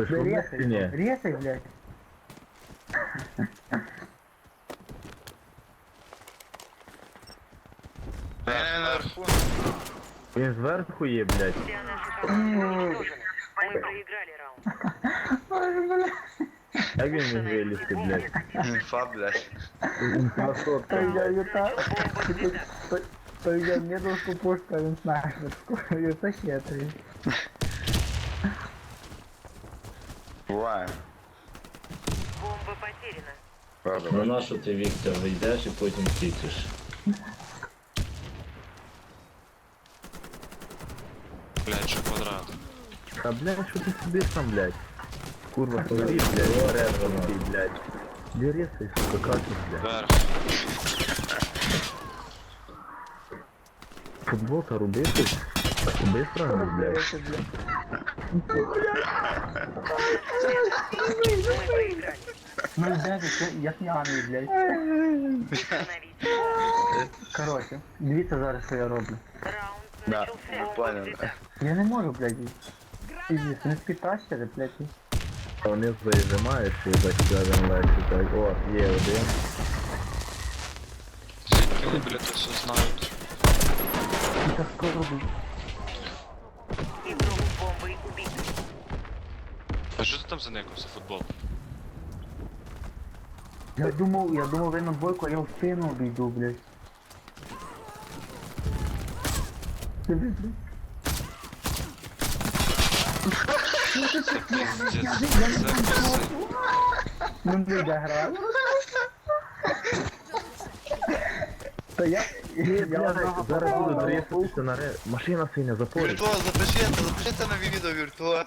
Ви що, блядь, Резай, чи ні? резай, блядь. Не, не, наверху. Він зверху є, блядь. Вся наша команда уничтожена. Мы проиграли раунд. Ой, блядь. Як він міг вилізти, блядь? Інфа, блядь. Інфа сотка, Той я блядь. вітаю. Бомба взята. Той- Той я не дошку пушка, він снайперську. І це хитрий. Буває. Бомба потеряна. На Правда. нашу ти Віктор вийдеш і потім втічеш. Блядь, що квадрат. Та, блядь, що ти сидиш там, блядь? Курва, говори, блядь, порезано ти, блядь. Дерися, сука, катись, блядь. Вверх. Футбол та рубити? Быстро, блядь. Ну, блядь, це я п'яний, блядь. Короче, дивіться зараз, що я роблю. Да. Бомба понял. Я не можу, блядь. Ізі, не спітащили, блядь. і- Вони зажимають, і так легше, так. О, є один. Звідки вони, блядь, це все знають? І так скоро буде. Игрок с бомбой убит. А що ти там заникався, футбол? Я думав, я думав, ви на бойку, а я в спину обійду, блядь. Це пиздец. Це пиздец. Ну, блядь, я грав. Та я... Я зараз буду на на ре... Машина синя запорить. Віртуоз, запиши, запиши це на відео віртуоз.